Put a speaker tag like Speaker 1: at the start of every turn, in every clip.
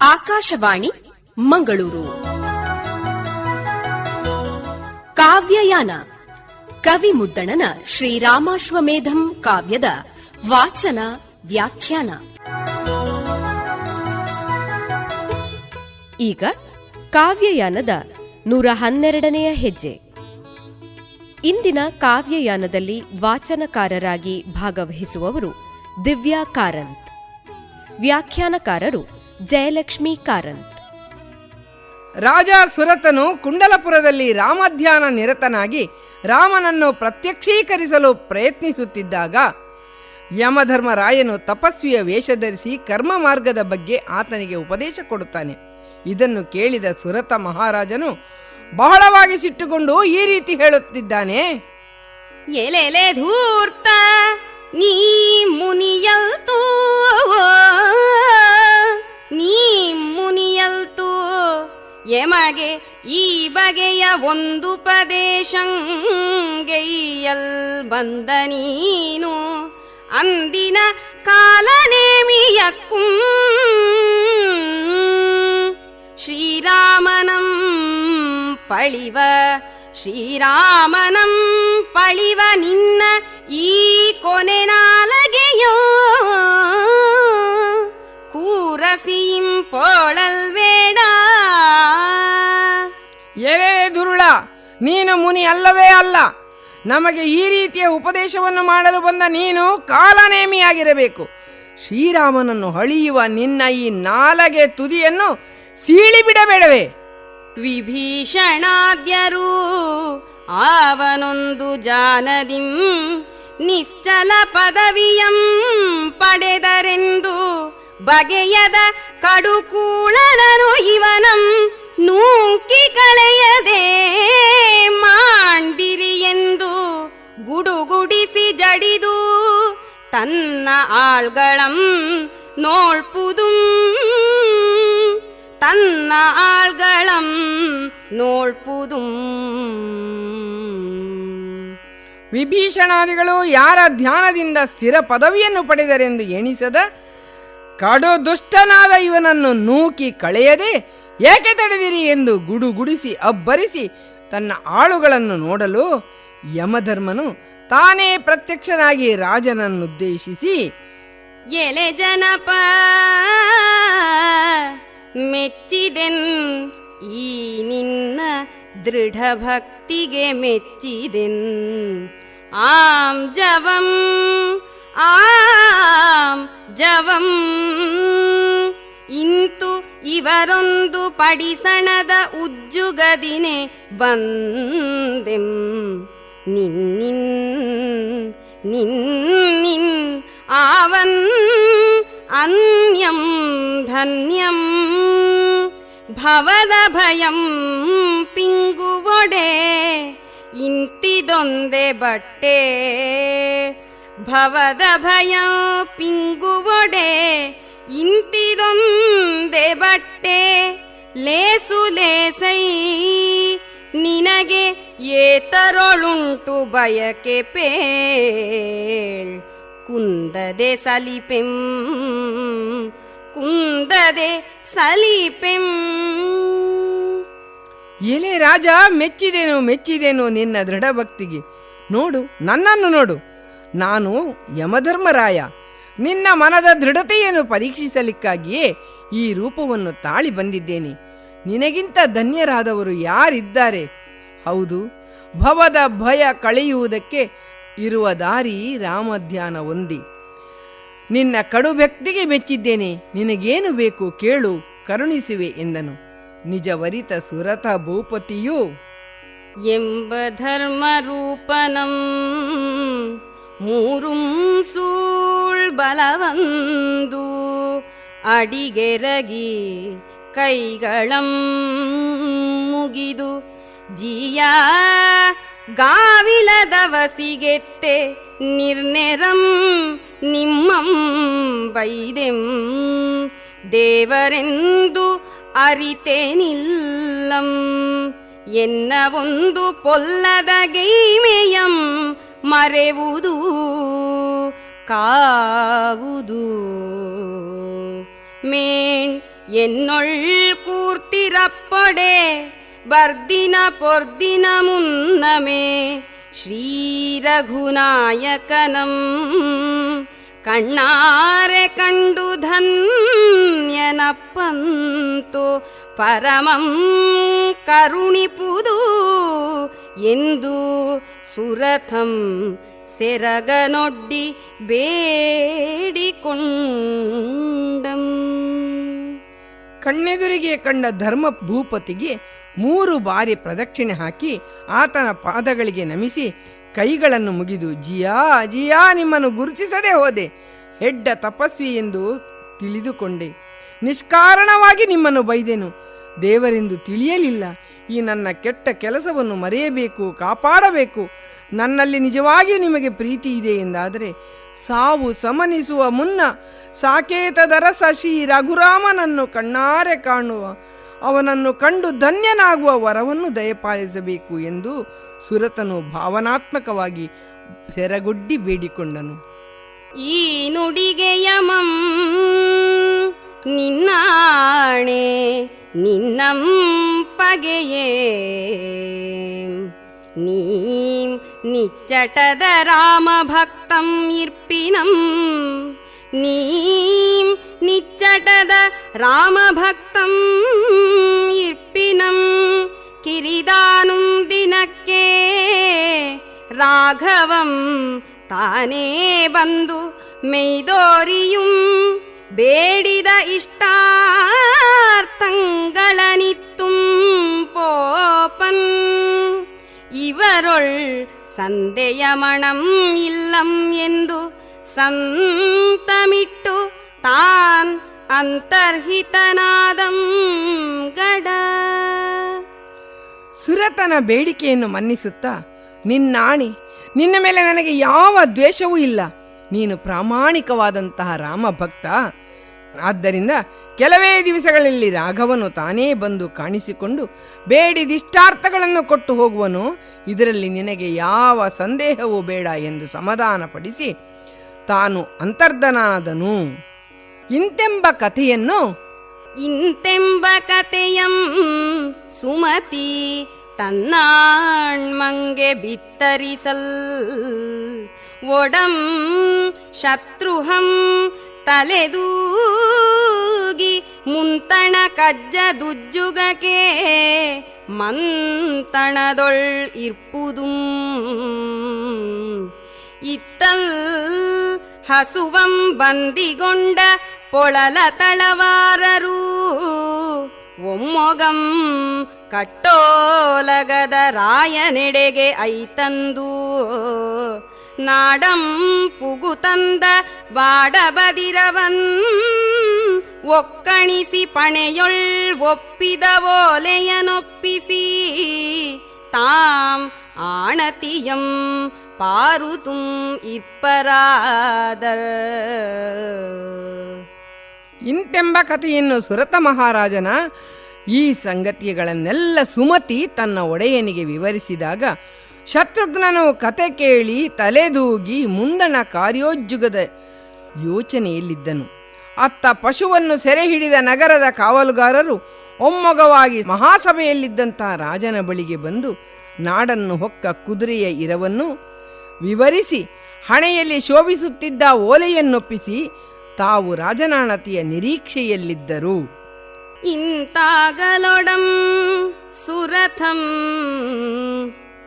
Speaker 1: ಆಕಾಶವಾಣಿ, ಮಂಗಳೂರು. ಕಾವ್ಯಯಾನ ಕವಿ ಮುದ್ದಣನ ಶ್ರೀರಾಮಾಶ್ವಮೇಧಂ ಕಾವ್ಯದ ವಾಚನ, ವ್ಯಾಖ್ಯಾನ. ಈಗ ಕಾವ್ಯಯಾನದ ನೂರ ಹನ್ನೆರಡನೆಯ ಹೆಜ್ಜೆ. ಇಂದಿನ ಕಾವ್ಯಯಾನದಲ್ಲಿ ವಾಚನಕಾರರಾಗಿ ಭಾಗವಹಿಸುವವರು ದಿವ್ಯಾ ಕಾರಂತ್. ವ್ಯಾಖ್ಯಾನಕಾರರು ಜಯಲಕ್ಷ್ಮಿ ಕಾರಂತ್.
Speaker 2: ರಾಜ ಸುರತನು ಕುಂಡಲಪುರದಲ್ಲಿ ರಾಮಧ್ಯಾನ ನಿರತನಾಗಿ ರಾಮನನ್ನು ಪ್ರತ್ಯಕ್ಷೀಕರಿಸಲು ಪ್ರಯತ್ನಿಸುತ್ತಿದ್ದಾಗ ಯಮಧರ್ಮರಾಯನು ತಪಸ್ವಿಯ ವೇಷ ಧರಿಸಿ ಕರ್ಮ ಮಾರ್ಗದ ಬಗ್ಗೆ ಆತನಿಗೆ ಉಪದೇಶ ಕೊಡುತ್ತಾನೆ. ಇದನ್ನು ಕೇಳಿದ ಸುರತ ಮಹಾರಾಜನು ಬಹಳವಾಗಿ ಸಿಟ್ಟುಕೊಂಡು ಈ ರೀತಿ ಹೇಳುತ್ತಿದ್ದಾನೆ.
Speaker 3: ಎಲೆ ಧೂರ್ತ ನೀ ಎಮಗೆ ಈ ಬಗೆಯ ಒಂದು ಪದೇಶಂಗೈಯಲ್ ಬಂದ ನೀನು. ಅಂದಿನ ಕಾಲನೇಮಿಯಕ್ಕುಂ ಶ್ರೀರಾಮನಂ ಪಳಿವ ಶ್ರೀರಾಮನಂ ಪಳಿವ ನಿನ್ನ ಈ ಕೊನೆ ನಾಲಗೆಯೋ. ಕೂರಸಿಂ ಪೋಳಲ್ವೇಡ
Speaker 2: ನೀನು ಮುನಿ ಅಲ್ಲವೇ ಅಲ್ಲ. ನಮಗೆ ಈ ರೀತಿಯ ಉಪದೇಶವನ್ನು ಮಾಡಲು ಬಂದ ನೀನು ಕಾಲನೇಮಿಯಾಗಿರಬೇಕು. ಶ್ರೀರಾಮನನ್ನು ಹಳಿಯುವ ನಿನ್ನ ಈ ನಾಲಗೆ ತುದಿಯನ್ನು ಸೀಳಿಬಿಡಬೇಡವೆ.
Speaker 3: ವಿಭೀಷಣಾದ್ಯರು ಆವನೊಂದು ಜಾನದಿಂ ನಿಶ್ಚಲ ಪದವಿಯಂ ಪಡೆದರೆಂದು ಬಗೆಯದ ಕಡುಕೂಳನನು ಇವನಂ. ನೂಕಿ ಕಳೆಯದೆ ಮಾಂಡಿರಿ ಎಂದು ಗುಡುಗುಡಿಸಿ ಜಡಿದು ತನ್ನ ಆಳ್ಗಳಂ ನೋಳ್ಪುದು. ತನ್ನ ಆಳ್ಗಳಂ ನೋಳ್ಪುದು.
Speaker 2: ವಿಭೀಷಣಾದಿಗಳು ಯಾರ ಧ್ಯಾನದಿಂದ ಸ್ಥಿರ ಪದವಿಯನ್ನು ಪಡೆದರೆಂದು ಎಣಿಸದ ಕಡು ದುಷ್ಟನಾದ ಇವನನ್ನು ನೂಕಿ ಕಳೆಯದೆ ಏಕೆ ತಡೆದಿರಿ ಎಂದು ಗುಡುಗುಡಿಸಿ ಅಬ್ಬರಿಸಿ ತನ್ನ ಆಳುಗಳನ್ನು ನೋಡಲು ಯಮಧರ್ಮನು ತಾನೇ ಪ್ರತ್ಯಕ್ಷನಾಗಿ ರಾಜನನ್ನುದ್ದೇಶಿಸಿ,
Speaker 3: ಎಲೆ ಜನಪ, ಮೆಚ್ಚಿದೆನ್ ಈ ನಿನ್ನ ದೃಢ ಭಕ್ತಿಗೆ ಮೆಚ್ಚಿದೆನ್. ಆಂ ಜವಂ ಆಂ ಜವಂ, ಇಂತು ಇವರೊಂದು ಪಡಿಸಣದ ಉಜ್ಜುಗದಿನೆ ಬಂದೆಂ ನಿನ್ನಿನ್ ನಿನ್ನಿನ್ ಆವನ್ ಅನ್ಯಂ ಧನ್ಯಂ ಭವದ ಭಯಂ ಪಿಂಗುವೊಡೆ ಇಂತಿದೊಂದೆ ಬಟ್ಟೆ ಭವದ ಭಯ ಪಿಂಗುವೊಡೆ ಇಂತಿದೊಂದೆ ಬಟ್ಟೆ ಲೇಸು ಲೇಸೈ, ನಿನಗೆ ಏತರೊಳುಂಟು ಬಯಕೆ ಪೇಳ್. ಕುಂದದೆ ಸಲಿಪೆಂ ಕುಂದದೆ ಸಲಿಪೆಂ.
Speaker 2: ಎಲೆ ರಾಜ, ಮೆಚ್ಚಿದೆನು ಮೆಚ್ಚಿದೆನು ನಿನ್ನ ದೃಢ ಭಕ್ತಿಗೆ ನೋಡು, ನನ್ನನ್ನು ನೋಡು. ನಾನು ಯಮಧರ್ಮರಾಯ. ನಿನ್ನ ಮನದ ದೃಢತೆಯನ್ನು ಪರೀಕ್ಷಿಸಲಿಕ್ಕಾಗಿಯೇ ಈ ರೂಪವನ್ನು ತಾಳಿ ಬಂದಿದ್ದೇನೆ. ನಿನಗಿಂತ ಧನ್ಯರಾದವರು ಯಾರಿದ್ದಾರೆ? ಹೌದು, ಭವದ ಭಯ ಕಳೆಯುವುದಕ್ಕೆ ಇರುವ ದಾರಿ ರಾಮಧ್ಯಾನ ಒಂದಿ. ನಿನ್ನ ಕಡು ವ್ಯಕ್ತಿಗೆ ಮೆಚ್ಚಿದ್ದೇನೆ, ನಿನಗೇನು ಬೇಕು ಕೇಳು, ಕರುಣಿಸುವೆ ಎಂದನು. ನಿಜವರಿತ ಸುರಥ ಭೂಪತಿಯು,
Speaker 3: ಎಂಬ ಧರ್ಮ ರೂಪನಂ ಮೂರುಂ ಸೂಳ್ ಬಲವಂದು ಅಡಿಗೆರಗಿ ಕೈಗಳಂ ಮುಗಿದು ಜಿಯ ಗಾವಿಲದವಸಿಗೆತ್ತೆ ನಿರ್ನೆರಂ ನಿಮ್ಮಂ ಬೈದೆಂ ದೇವರೆಂದು ಅರಿತೇನಿಲ್ಲಂ ಎನ್ನ ಒಂದು ಪೊಲ್ಲದ ಗೈಮೆಯಂ ಮರೆವುದು ಕಾವುದು? ಮೇಣ್ ಎನ್ನೊಳ್ ಕೂರ್ತಿರಪ್ಪಡೆ, ಬರ್ದಿನ ಪೊರ್ದಿನ ಮುನ್ನಮೆ ಶ್ರೀ ರಘುನಾಯಕನ ಕಣ್ಣಾರೆ ಕಂಡು ಧನ್ಯನಪ್ಪಂತು, ಪರಮಂ ಕರುಣಿಪುದು, ಎಂದು ಸುರಥಂ ಸೆರಗನೊಡ್ಡಿ ಬೇಡಿಕೊಂಡಂ.
Speaker 2: ಕಣ್ಣೆದುರಿಗೆ ಕಂಡ ಧರ್ಮ ಭೂಪತಿಗೆ ಮೂರು ಬಾರಿ ಪ್ರದಕ್ಷಿಣೆ ಹಾಕಿ ಆತನ ಪಾದಗಳಿಗೆ ನಮಿಸಿ ಕೈಗಳನ್ನು ಮುಗಿದು, ಜಿಯಾ ಜಿಯಾ, ನಿಮ್ಮನ್ನು ಗುರುತಿಸದೆ ಹೋದೆ. ಹೆಡ್ಡ ತಪಸ್ವಿ ಎಂದು ತಿಳಿದುಕೊಂಡೆ. ನಿಷ್ಕಾರಣವಾಗಿ ನಿಮ್ಮನ್ನು ಬೈದೆನು. ದೇವರೆಂದು ತಿಳಿಯಲಿಲ್ಲ. ಈ ನನ್ನ ಕೆಟ್ಟ ಕೆಲಸವನ್ನು ಮರೆಯಬೇಕು, ಕಾಪಾಡಬೇಕು. ನನ್ನಲ್ಲಿ ನಿಜವಾಗಿಯೂ ನಿಮಗೆ ಪ್ರೀತಿ ಇದೆ ಎಂದಾದರೆ ಸಾವು ಸಮನಿಸುವ ಮುನ್ನ ಸಾಕೇತದರ ಶ್ರೀ ರಘುರಾಮನನ್ನು ಕಣ್ಣಾರೆ ಕಾಣುವ, ಅವನನ್ನು ಕಂಡು ಧನ್ಯನಾಗುವ ವರವನ್ನು ದಯಪಾಲಿಸಬೇಕು ಎಂದು ಸುರತನು ಭಾವನಾತ್ಮಕವಾಗಿ ಸೆರಗುಡ್ಡಿ ಬೇಡಿಕೊಂಡನು.
Speaker 3: ಈ ನುಡಿಗೆ ಯಮಂ ನಿನ್ನಾಣೆ ನಿನ್ನಂ ಪಗೆಯೇ. ನೀಂ நிச்சடத ராமபக்தம் இற்பினம் நீம் நிச்சடத ராமபக்தம் இற்பினம் கிரிதானும் தினக்கே ராகவம் தானே வந்து மெய்தோரியும் ಬೇಡಿದ ಇಷ್ಟಾರ್ಥಗಳನಿತ್ತುಂ ಪೋಪನ್ ಇವರೊಳ್ ಸಂದೆಯ ಮಣಂ ಇಲ್ಲಂ ಎಂದು ಸಂತಮಿಟ್ಟು ತಾನ್ ಅಂತರ್ಹಿತನಾದಂ ಗಡ.
Speaker 2: ಸುರತನ ಬೇಡಿಕೆಯನ್ನು ಮನ್ನಿಸುತ್ತಾ, ನಿನ್ನಾಣಿ, ನಿನ್ನ ಮೇಲೆ ನನಗೆ ಯಾವ ದ್ವೇಷವೂ ಇಲ್ಲ. ನೀನು ಪ್ರಾಮಾಣಿಕವಾದಂತಹ ರಾಮಭಕ್ತ. ಆದ್ದರಿಂದ ಕೆಲವೇ ದಿವಸಗಳಲ್ಲಿ ರಾಘವನು ತಾನೇ ಬಂದು ಕಾಣಿಸಿಕೊಂಡು ಬೇಡಿದಿಷ್ಟಾರ್ಥಗಳನ್ನು ಕೊಟ್ಟು ಹೋಗುವನು. ಇದರಲ್ಲಿ ನಿನಗೆ ಯಾವ ಸಂದೇಹವೂ ಬೇಡ ಎಂದು ಸಮಾಧಾನಪಡಿಸಿ ತಾನು ಅಂತರ್ಧನಾದನು ಇಂತೆಂಬ ಕಥೆಯನ್ನು
Speaker 3: ಇಂತೆಂಬ ಕಥೆಯಂ ಸುಮತಿ ತನ್ನಾಣ್ಮಂಗೆ ಬಿತ್ತರಿಸಲ್. ಒಡಂ ಶತ್ರುಹಂ ತಲೆದೂಗಿ ಮುಂತಣ ಕಜ್ಜ ದುಜ್ಜುಗಕೆ ಮಂತಣದೊಳ್ ಇರ್ಪುದುಂ. ಇತ್ತಲ್ ಹಸುವಂ ಬಂದಿಗೊಂಡ ಪೊಳಲ ತಳವಾರರು. ಒಮ್ಮೊಗಂ ಕಟ್ಟೋಲಗದ ರಾಯನೆಡೆಗೆ ಐತಂದು. ನಾಡಂ ಪುಗುತಂದ ಬಾಡಬದಿರವನ್ ಒಕ್ಕಣಿಸಿ ಪಣೆಯೊಳ್ ಒಪ್ಪಿದ ಓಲೆಯನೊಪ್ಪಿಸಿ ತಾಂ ಆಣತಿಯಂ ಪಾರುತುಂ ಇಪ್ಪರಾದರ್
Speaker 2: ಇಂತೆಂಬ ಕಥೆಯನ್ನು ಸುರತ ಮಹಾರಾಜನ ಈ ಸಂಗತಿಗಳನ್ನೆಲ್ಲ ಸುಮತಿ ತನ್ನ ಒಡೆಯನಿಗೆ ವಿವರಿಸಿದಾಗ ಶತ್ರುಘ್ನನು ಕತೆ ಕೇಳಿ ತಲೆದೂಗಿ ಮುಂದಣ ಕಾರ್ಯೋಜ್ಜುಗದ ಯೋಚನೆಯಲ್ಲಿದ್ದನು. ಅತ್ತ ಪಶುವನ್ನು ಸೆರೆ ಹಿಡಿದ ನಗರದ ಕಾವಲುಗಾರರು ಒಮ್ಮೊಗವಾಗಿ ಮಹಾಸಭೆಯಲ್ಲಿದ್ದಂಥ ರಾಜನ ಬಳಿಗೆ ಬಂದು ನಾಡನ್ನು ಹೊಕ್ಕ ಕುದುರೆಯ ಇರವನ್ನು ವಿವರಿಸಿ ಹಣೆಯಲ್ಲಿ ಶೋಭಿಸುತ್ತಿದ್ದ ಓಲೆಯನ್ನೊಪ್ಪಿಸಿ ತಾವು ರಾಜನಾಣತಿಯ ನಿರೀಕ್ಷೆಯಲ್ಲಿದ್ದರು.
Speaker 3: ಇಂತಾಗಲೊಡಂ ಸುರಥಂ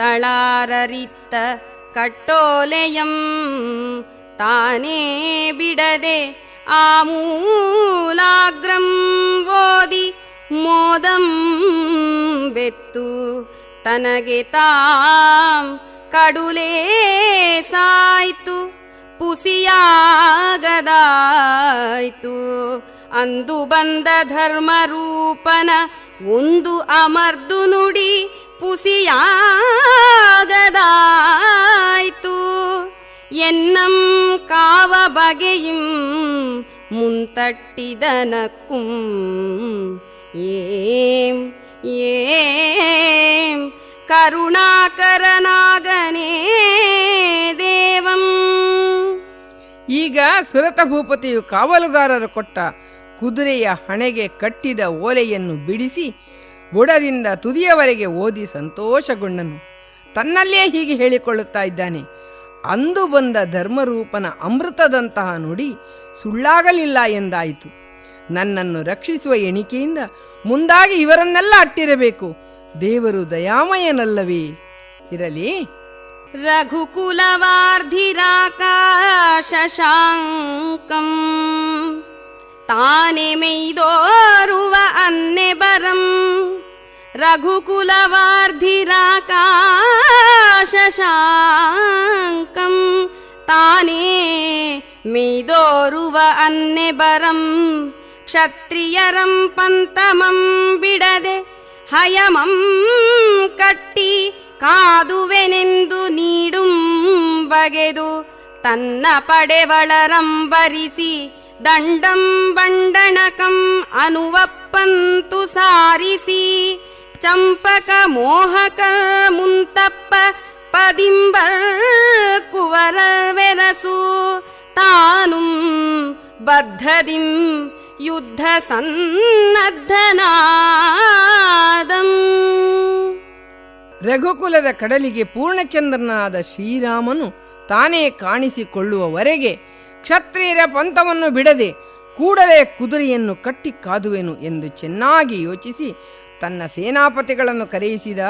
Speaker 3: ತಳಾರರಿತ್ತ ಕಟ್ಟೋಲೆಯಂ ತಾನೇ ಬಿಡದೆ ಆಮೂಲಾಗ್ರಂ ಓದಿ ಮೋದಂ ಬೆತ್ತು ತನಗೆ ತಾಂ ಕಡುಲೇ ಸಾಯ್ತು ಪುಸಿಯಾಗದಾಯ್ತು. ಅಂದು ಬಂದ ಧರ್ಮರೂಪನ ಒಂದು ಅಮರ್ದು ನುಡಿ ಪುಸಿಯಾಗದಾಯಿತು. ಎನ್ನಂ ಕಾವ ಬಗೆಯಂ முன்தட்டிதனக்கும் ಏಂ ಏಂ, ಕರುಣಾಕರನಾಗನೇ ದೇವಂ.
Speaker 2: ಈಗ ಸುರತ ಭೂಪತಿಯು ಕಾವಲುಗಾರರು ಕೊಟ್ಟ ಕುದುರೆಯ ಹಣೆಗೆ ಕಟ್ಟಿದ ಓಲೆಯನ್ನು ಬಿಡಿಸಿ ಬುಡದಿಂದ ತುದಿಯವರೆಗೆ ಓದಿ ಸಂತೋಷಗೊಂಡನು. ತನ್ನಲ್ಲೇ ಹೀಗೆ ಹೇಳಿಕೊಳ್ಳುತ್ತಾ ಇದ್ದಾನೆ. ಅಂದು ಬಂದ ಧರ್ಮರೂಪನ ಅಮೃತದಂತಹ ನುಡಿ ಸುಳ್ಳಾಗಲಿಲ್ಲ ಎಂದಾಯಿತು. ನನ್ನನ್ನು ರಕ್ಷಿಸುವ ಎಣಿಕೆಯಿಂದ ಮುಂದಾಗಿ ಇವರನ್ನೆಲ್ಲ ಅಟ್ಟಿರಬೇಕು. ದೇವರು ದಯಾಮಯನಲ್ಲವೇ? ಇರಲಿ.
Speaker 3: ರಘುಕುಲವಾರ್ಧಿರಾಕಾಶಶಾಂಕಂ ತಾನೆ ಮೇಯ್ದೋರುವ ಅನ್ನೆ ಬರಂ ರಘುಕುಲವಾರ್ಧಿರಾಕಾಶಶಾಂಕಂ ತಾನೇ ಮೇಯ್ದೋರುವ ಅನ್ನೆ ಬರಂ ಕ್ಷತ್ರಿಯರಂ ಪಂತಮಂ ಬಿಡದೆ ಹಯಮಂ ಕಟ್ಟಿ ಕಾದುವೆನೆಂದು ನೀಡುಂ ಬಗೆದು ತನ್ನ ಪಡೆವಳರಂಬರಿಸಿ ದಂಡಂ ಬಂಡಣಕಂ ಅನುವಪ್ಪಂತು ಸಾರಿಸಿ, ಚಂಪಕ ಮೋಹಕ ಮುಂತಪ್ಪ ಪದಿಂಬ ಕುವರವೆರಸು ತಾನು ಬದ್ಧದಿಂ ಯುದ್ಧ ಸನ್ನದ್ಧನಾದಂ.
Speaker 2: ರಘುಕುಲದ ಕಡಲಿಗೆ ಪೂರ್ಣಚಂದ್ರನಾದ ಶ್ರೀರಾಮನು ತಾನೇ ಕಾಣಿಸಿಕೊಳ್ಳುವವರೆಗೆ ಕ್ಷತ್ರಿಯರ ಪಂಥವನ್ನು ಬಿಡದೆ ಕೂಡಲೇ ಕುದುರೆಯನ್ನು ಕಟ್ಟಿ ಕಾದುವೆನು ಎಂದು ಚೆನ್ನಾಗಿ ಯೋಚಿಸಿ ತನ್ನ ಸೇನಾಪತಿಗಳನ್ನು ಕರೆಯಿಸಿದ,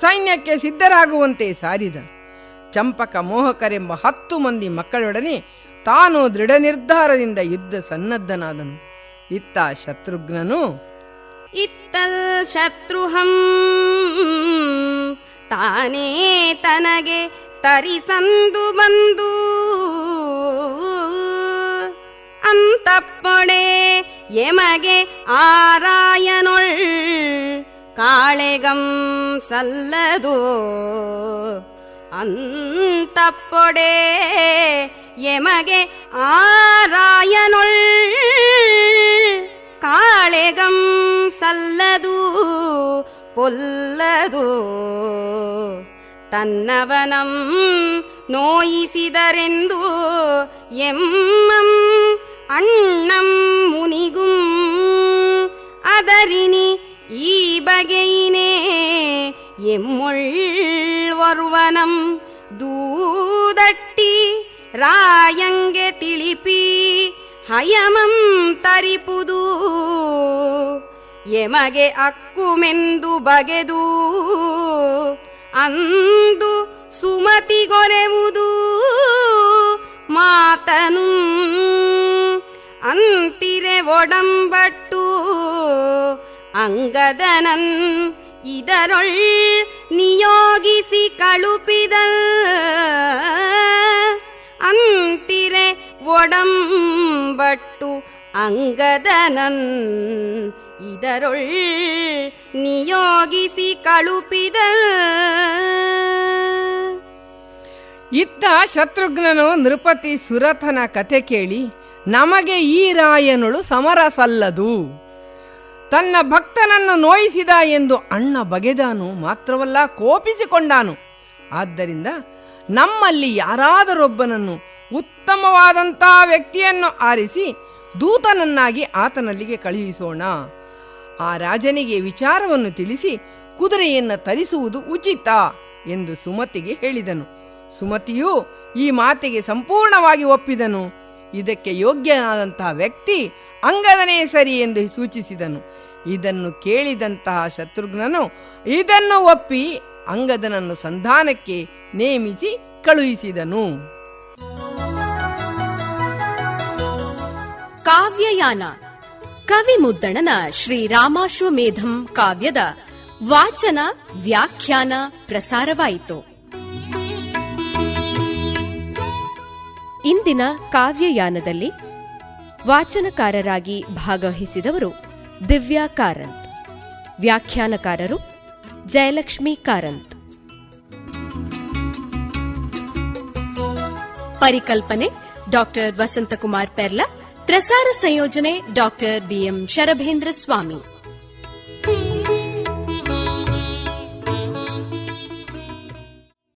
Speaker 2: ಸೈನ್ಯಕ್ಕೆ ಸಿದ್ಧರಾಗುವಂತೆ ಸಾರಿದ. ಚಂಪಕ ಮೋಹಕರೆಂಬ ಹತ್ತು ಮಂದಿ ಮಕ್ಕಳೊಡನೆ ತಾನು ದೃಢ ನಿರ್ಧಾರದಿಂದ ಯುದ್ಧ ಸನ್ನದ್ಧನಾದನು. ಇತ್ತ ಶತ್ರುಘ್ನನು,
Speaker 3: ಇತ್ತಲ್ ಶತ್ರುಹಂ ತಾನೇ ತನಗೆ ತರಿಸಂದು ಬಂದು எம் தப்பொடே எமகே ஆராயனுள். காளேகம் சல்லதோ அந்தப்பொடே எமகே ஆராயனுள். காளேகம் சல்லது பொல்லது தன்னவனம் நோய் சிதறிந்து எம்மம் ಅಣ್ಣಂ ಮುನಿಗುಂ ಅದರಿನಿ ಈ ಬಗೆಯಿನೇ ಎಮ್ಮೊಳ್ವರ್ವನಂ ದೂದಟ್ಟಿ ರಾಯಂಗೆ ತಿಳಿಪಿ ಹಯಮಂ ತರಿಪುದು. ಎಮಗೆ ಅಕ್ಕುಮೆಂದು ಬಗೆದು ಅಂದು ಸುಮತಿಗೊರೆವುದು ಮಾತನು ಅಂತಿರೆ ಒಡಂಬಟ್ಟು ಅಂಗದನನ್ ಇದರೊಳ್ ನಿಯೋಗಿಸಿ ಕಳುಪಿದ ಅಂತಿರೆ ಒಡಂಬಟ್ಟು ಅಂಗದನನ್ ಇದರೊಳ್ ನಿಯೋಗಿಸಿ ಕಳುಪಿದ
Speaker 2: ಇತ್ತ ಶತ್ರುಘ್ನನು ನೃಪತಿ ಸುರಥನ ಕಥೆ ಕೇಳಿ ನಮಗೆ ಈ ರಾಯನಳು ಸಮರಸಲ್ಲದು. ತನ್ನ ಭಕ್ತನನ್ನು ನೋಯಿಸಿದ ಎಂದು ಅಣ್ಣ ಬಗೆದಾನು ಮಾತ್ರವಲ್ಲ, ಕೋಪಿಸಿಕೊಂಡಾನು. ಆದ್ದರಿಂದ ನಮ್ಮಲ್ಲಿ ಯಾರಾದರೊಬ್ಬನನ್ನು ಉತ್ತಮವಾದಂಥ ವ್ಯಕ್ತಿಯನ್ನು ಆರಿಸಿ ದೂತನನ್ನಾಗಿ ಆತನಲ್ಲಿಗೆ ಕಳುಹಿಸೋಣ. ಆ ರಾಜನಿಗೆ ವಿಚಾರವನ್ನು ತಿಳಿಸಿ ಕುದುರೆಯನ್ನು ತರಿಸುವುದು ಉಚಿತ ಎಂದು ಸುಮತಿಗೆ ಹೇಳಿದನು. ಸುಮತಿಯು ಈ ಮಾತಿಗೆ ಸಂಪೂರ್ಣವಾಗಿ ಒಪ್ಪಿದನು. ಇದಕ್ಕೆ ಯೋಗ್ಯನಾದಂತಹ ವ್ಯಕ್ತಿ ಅಂಗದನೇ ಸರಿ ಎಂದು ಸೂಚಿಸಿದನು. ಇದನ್ನು ಕೇಳಿದಂತಹ ಶತ್ರುಘ್ನನು ಇದನ್ನು ಒಪ್ಪಿ ಅಂಗದನನ್ನು ಸಂಧಾನಕ್ಕೆ ನೇಮಿಸಿ ಕಳುಹಿಸಿದನು.
Speaker 1: ಕಾವ್ಯಯಾನ. ಕವಿ ಮುದ್ದಣನ ಶ್ರೀರಾಮಾಶ್ವಮೇಧಂ ಕಾವ್ಯದ ವಾಚನ, ವ್ಯಾಖ್ಯಾನ ಪ್ರಸಾರವಾಯಿತು. ಇಂದಿನ ಕಾವ್ಯಯಾನದಲ್ಲಿ ವಾಚನಕಾರರಾಗಿ ಭಾಗವಹಿಸಿದವರು ದಿವ್ಯಾ ಕಾರಂತ್, ವ್ಯಾಖ್ಯಾನಕಾರರು ಜಯಲಕ್ಷ್ಮಿ ಕಾರಂತ್. ಪರಿಕಲ್ಪನೆ ಡಾಕ್ಟರ್ ವಸಂತಕುಮಾರ್ ಪೆರ್ಲ, ಪ್ರಸಾರ ಸಂಯೋಜನೆ ಡಾಕ್ಟರ್ ಬಿಎಂ ಶರಭೇಂದ್ರ ಸ್ವಾಮಿ.